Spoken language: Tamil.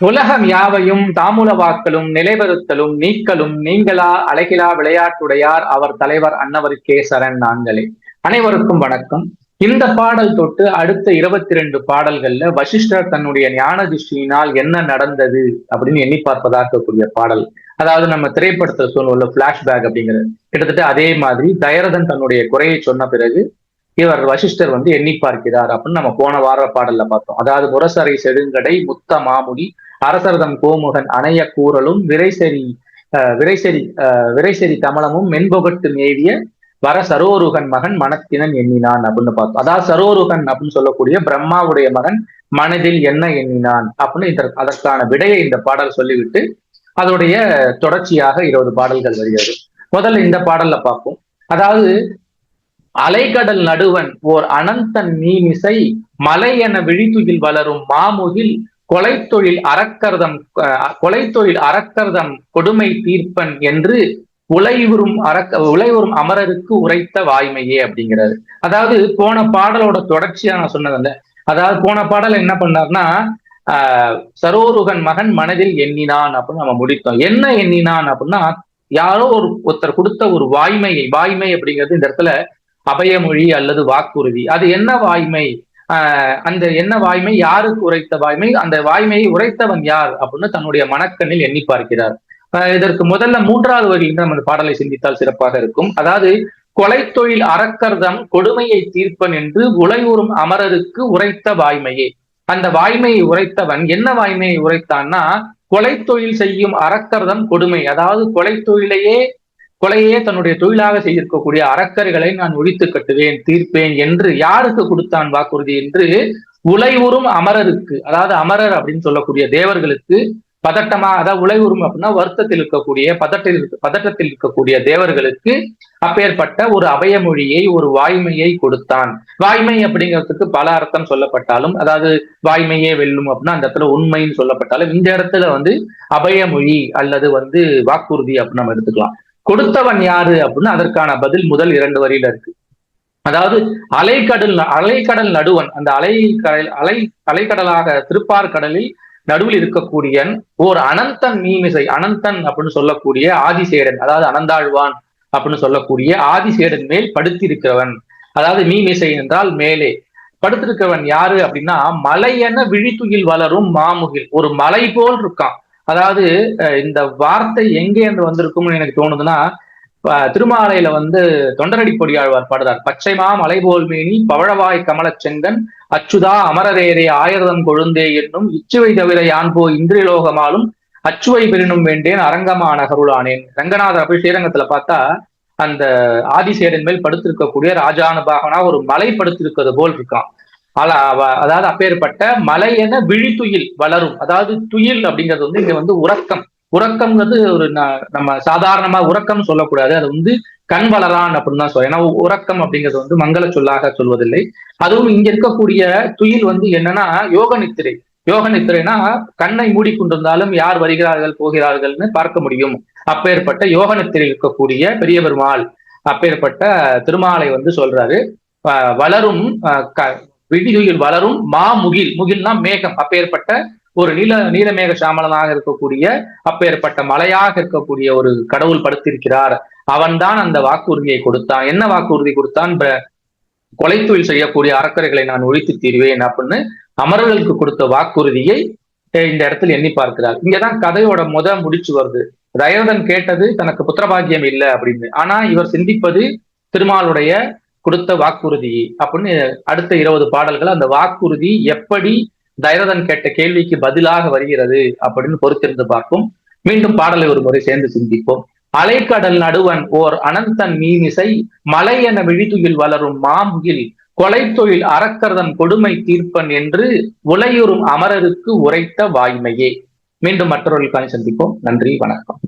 உலகம் யாவையும் தாமுல வாக்களும் நிலைவருத்தலும் நீக்கலும் நீங்களா அழகிலா விளையாட்டுடையார் அவர் தலைவர் அன்னவருக்கே சரண் நாங்களே. அனைவருக்கும் வணக்கம். இந்த பாடல் தொட்டு அடுத்த இருபத்தி ரெண்டு பாடல்கள்ல வசிஷ்டர் தன்னுடைய ஞான திருஷ்டியினால் என்ன நடந்தது அப்படின்னு எண்ணி பார்ப்பதாக கூடிய பாடல். அதாவது நம்ம திரைப்படத்தை சொல்லுவோம்ல பிளாஷ்பேக் அப்படிங்கிறது கிட்டத்தட்ட அதே மாதிரி தயரதன் தன்னுடைய குறையை சொன்ன பிறகு இவர் வசிஷ்டர் வந்து எண்ணி பார்க்கிறார் அப்படின்னு நம்ம போன வார பாடல்ல பார்த்தோம். அதாவது முரசரை செடுங்கடை முத்த மாமுடி அரசரதம் கோமுகன் அணைய கூறலும் விரைசரி விரைசரி விரைசரி கமலமும் மென்பொகட்டு மேவிய வர சரோருகன் மகன் மனத்தினன் எண்ணினான் அப்படின்னு பார்த்தோம். அதாவது சரோருகன் அப்படின்னு சொல்லக்கூடிய பிரம்மாவுடைய மகன் மனதில் என்ன எண்ணினான் அப்படின்னு இதற்கு அதற்கான விடையை இந்த பாடல் சொல்லிவிட்டு அதோடைய தொடர்ச்சியாக இருபது பாடல்கள் வருகிறது. முதல்ல இந்த பாடல்ல பார்ப்போம். அதாவது அலைக்கடல் நடுவன் ஓர் அனந்தன் மீமிசை மலை என விழித்துயில் வளரும் மாமுகில் கொலைத்தொழில் அறக்கர்தம் கொலைத்தொழில் அறக்கர்தம் கொடுமை தீர்ப்பன் என்று உலைவுறும் அறக்க உலைவுறும் அமரருக்கு உரைத்த வாய்மையே அப்படிங்கிறாரு. அதாவது போன பாடலோட தொடர்ச்சியா நான் சொன்னதில்ல அதாவது போன பாடல் என்ன பண்ணார்னா ஆஹ் சரோருகன் மகன் மனதில் எண்ணினான் அப்படின்னு நம்ம முடித்தோம். என்ன எண்ணினான் அப்படின்னா யாரோ ஒரு ஒருத்தர் கொடுத்த ஒரு வாய்மையை வாய்மை அப்படிங்கிறது இந்த இடத்துல அபயமொழி அல்லது வாக்குறுதி. அது என்ன வாய்மை? அந்த என்ன வாய்மை யாருக்கு உரைத்த வாய்மை அந்த வாய்மையை உரைத்தவன் யார் அப்படின்னு தன்னுடைய மனக்கண்ணில் எண்ணி பார்க்கிறார். இதற்கு முதல்ல மூன்றாவது வரியில் நம்ம பாடலை சிந்தித்தால் சிறப்பாக இருக்கும். அதாவது கொலை தொழில் அறக்கர்தம் கொடுமையை தீர்ப்பன் என்று உலையூறும் அமரருக்கு உரைத்த வாய்மையே. அந்த வாய்மையை உரைத்தவன் என்ன வாய்மையை உரைத்தான்னா கொலை தொழில் செய்யும் அறக்கர்தம் கொடுமை. அதாவது கொலை தொழிலையே கொலையே தன்னுடைய தொழிலாக செய்திருக்கக்கூடிய அறக்கர்களை நான் ஒழித்து கட்டுவேன் தீர்ப்பேன் என்று யாருக்கு கொடுத்தான் வாக்குறுதி என்று உலைவுறும் அமரருக்கு அதாவது அமரர் அப்படின்னு சொல்லக்கூடிய தேவர்களுக்கு பதட்டமா அதாவது உலைவுறும் அப்படின்னா வருத்தத்தில் இருக்கக்கூடிய பதட்டத்தில் பதட்டத்தில் இருக்கக்கூடிய தேவர்களுக்கு அப்பேற்பட்ட ஒரு அபயமொழியை ஒரு வாய்மையை கொடுத்தான். வாய்மை அப்படிங்கிறதுக்கு பல அர்த்தம் சொல்லப்பட்டாலும் அதாவது வாய்மையே வெல்லும் அப்படின்னா அந்த இடத்துல உண்மைன்னு சொல்லப்பட்டாலும் இந்த இடத்துல வந்து அபயமொழி அல்லது வந்து வாக்குறுதி அப்படின்னு நம்ம எடுத்துக்கலாம். கொடுத்தவன் யாரு அப்படின்னு அதற்கான பதில் முதல் இரண்டு வரியில இருக்கு. அதாவது அலைக்கடல் அலைக்கடல் நடுவன் அந்த அலை கடல் அலை அலைக்கடலாக திருப்பார் கடலில் நடுவில் இருக்கக்கூடிய ஓர் அனந்தன் மீமிசை அனந்தன் அப்படின்னு சொல்லக்கூடிய ஆதிசேடன் அதாவது அனந்தாழ்வான் அப்படின்னு சொல்லக்கூடிய ஆதிசேடன் மேல் படுத்திருக்கிறவன். அதாவது மீமிசை என்றால் மேலே. படுத்திருக்கிறவன் யாரு அப்படின்னா மலையென விழித்துயில் வளரும் மாமுகில் ஒரு மலை போல் இருக்கான். அதாவது இந்த வார்த்தை எங்கே என்று வந்திருக்கும்னு எனக்கு தோணுதுன்னா திருமாலையில வந்து தொண்டரடி பொடியாழ்வார் பாடுறார். பச்சைமா மலைபோல் மேனி பவழவாய் கமலச் செங்கன் அச்சுதா அமரரேரே ஆயிரதம் கொழுந்தே என்னும் இச்சுவை தவிர யான் போ இந்திரிலோகமாலும் அச்சுவை பெறினும் வேண்டேன் அரங்கமா நகருளானேன். ரங்கநாதர் அப்படி ஸ்ரீரங்கத்துல பார்த்தா அந்த ஆதிசேரன் மேல் படுத்திருக்கக்கூடிய ராஜானுபாகனா ஒரு மலை படுத்திருக்கிறது போல் இருக்கான். அதாவது அப்பேற்பட்ட மலை என விழித்துயில் வளரும். அதாவது துயில் அப்படிங்கிறது வந்து இங்க வந்து உறக்கம். உறக்கம்ங்கிறது ஒரு நம்ம சாதாரணமா உறக்கம் சொல்லக்கூடாது. அது வந்து கண் வளரான் அப்படின்னு தான் சொல்ல ஏன்னா உறக்கம் அப்படிங்கிறது வந்து மங்கள சொல்லாக சொல்வதில்லை. அதுவும் இங்க இருக்கக்கூடிய துயில் வந்து என்னன்னா யோக நித்திரை. யோக நித்திரைனா கண்ணை மூடிக்கொண்டிருந்தாலும் யார் வருகிறார்கள் போகிறார்கள்னு பார்க்க முடியும். அப்பேற்பட்ட யோக நித்திரை இருக்கக்கூடிய பெரிய பெருமாள் அப்பேற்பட்ட திருமாலை வந்து சொல்றாரு. வளரும் விடிதுயில் வளரும். மா முகில். முகில்னா மேகம். அப்பேற்பட்ட ஒரு நீல நீலமேக சாமலனாக இருக்கக்கூடிய அப்பேற்பட்ட மலையாக இருக்கக்கூடிய ஒரு கடவுள் படுத்திருக்கிறார். அவன்தான் அந்த வாக்குறுதியை கொடுத்தான். என்ன வாக்குறுதி கொடுத்தான்? கொலை தொழில் செய்யக்கூடிய அறக்கரைகளை நான் ஒழித்து தீர்வேன் அப்படின்னு அமரர்களுக்கு கொடுத்த வாக்குறுதியை இந்த இடத்துல எண்ணி பார்க்கிறார். இங்கதான் கதையோட முத முடிச்சு வருது. தயவதன் கேட்டது தனக்கு புத்திரபாகியம் இல்லை அப்படின்னு. ஆனா இவர் சிந்திப்பது திருமாலுடைய கொடுத்த வாக்குறுதி அப்படின்னு அடுத்த இருபது பாடல்கள் அந்த வாக்குறுதி எப்படி தைரதன் கேட்ட கேள்விக்கு பதிலாக வருகிறது அப்படின்னு பொறுத்திருந்து பார்ப்போம். மீண்டும் பாடலை ஒரு முறை சேர்ந்து சிந்திப்போம். அலைக்கடல் நடுவன் ஓர் அனந்தன் மீமிசை மலை என விழித்துயில் வளரும் மாமுகில் கொலை தொழில் அறக்கர்தன் கொடுமை தீர்ப்பன் என்று உலையுறும் அமரருக்கு உரைத்த வாய்மையே. மீண்டும் மற்றவர்களுக்கான சந்திப்போம். நன்றி வணக்கம்.